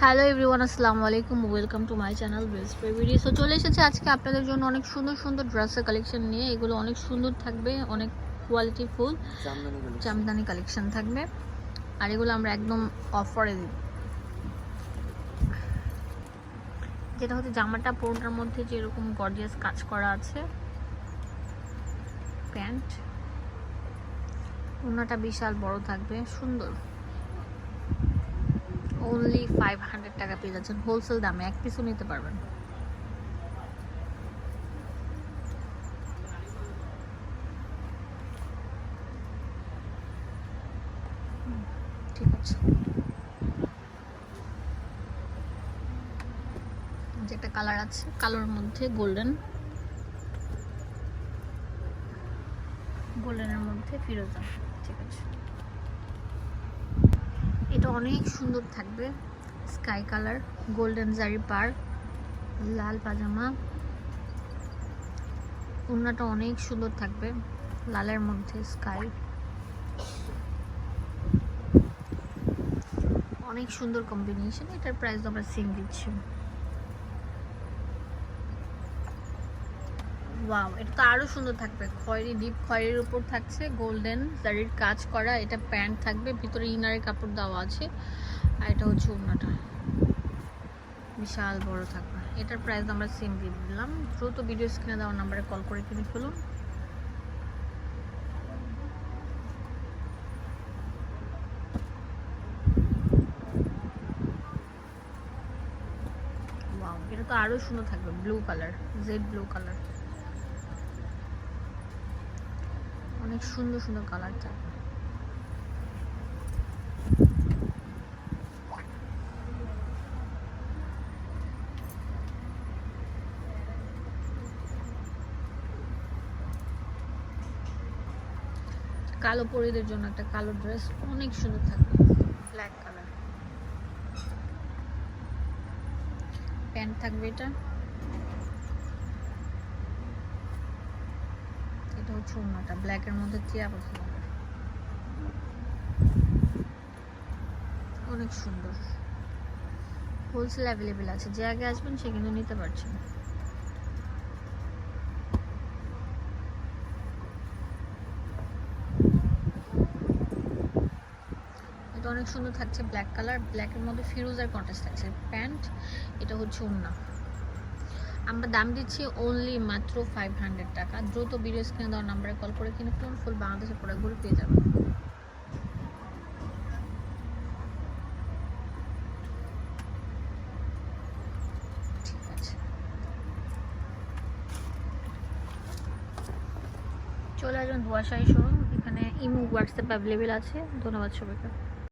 Hello everyone আসসালামু আলাইকুম welcome to my channel best baby D so চলে এসেছে আজকে আপনাদের জন্য অনেক সুন্দর সুন্দর ড্রেসের কালেকশন নিয়ে। এগুলো অনেক সুন্দর থাকবে অনেক কোয়ালিটি ফুল জামদানি কালেকশন থাকবে। আর এগুলো আমরা একদম অফারে দিই যেটা হচ্ছে জামাটা পুরোটার মধ্যে যেরকম গর্জিয়াস কাজ করা আছে। প্যান্ট। ওনাটা বিশাল বড় থাকবে সুন্দর। অনলি ফাইভ হান্ড্রেড টাকা পেয়ে যাচ্ছেন। হোলসেল দামে এক পিসও নিতে পারবেন। ঠিক আছে। যে একটা কালার আছে কালোর মধ্যে গোল্ডেন গোল্ডেনের মধ্যে ফিরোজা। ঠিক আছে। এটা অনেক সুন্দর থাকবে। স্কাই কালার গোল্ডেন জারি পার লাল পাজামা। ওড়নাটা অনেক সুন্দর থাকবে, লালের মধ্যে স্কাই অনেক সুন্দর কম্বিনেশন এটার প্রাইস আমরা সেম দিচ্ছি। ওয়াও এটা তো আরও সুন্দর থাকবে। খয়েরি ডিপ খয়েরির উপর থাকছে গোল্ডেন জারির কাজ করা, এটা প্যান্ট থাকবে, ভিতরে ইনারের কাপড় দেওয়া আছে, আর এটা হচ্ছে ওড়নাটা। বিশাল বড় থাকবে। এটার প্রাইস আমরা সেম দিয়ে দিলাম। দ্রুত ভিডিও স্ক্রিনে দেওয়া নাম্বারে কল করে কিনে ফেলুন। এটা তো আরও সুন্দর থাকবে blue colour jade blue colour অনেক সুন্দর সুন্দর কালার থাকবে কালো পরিদের জন্য একটা কালো ড্রেস অনেক সুন্দর থাকবে। ব্ল্যাক কালার প্যান্ট থাকবে এটা। এটা হচ্ছে ওড়নাটা ব্ল্যাকের মধ্যে টিয়া পাখি অনেক সুন্দর। হোলসেল অ্যাভেলেবেল আছে। যে আগে আসবেন, সে কিন্তু নিতে পারছেন। এটা অনেক সুন্দর থাকছে ব্ল্যাক কালার ব্ল্যাকের মধ্যে ফিরোজার কন্ট্রাস্ট থাকছে। প্যান্ট এটা হচ্ছে ওড়না আমরা দাম দিচ্ছি অনলি মাত্র ফাইভ হান্ড্রেড টাকা। দ্রুত ভিডিও স্ক্রিনে দেওয়ার নাম্বারে কল করে কিনে ফেলুন ফুল বাংলাদেশের প্রোডাক্টগুলো পেয়ে যাবেন। চলে আসবেন ধোয়াশাহী শোরুম। এখানে ইমো, হোয়াটসঅ্যাপ অ্যাভেলেবেল আছে। ধন্যবাদ সবাইকে।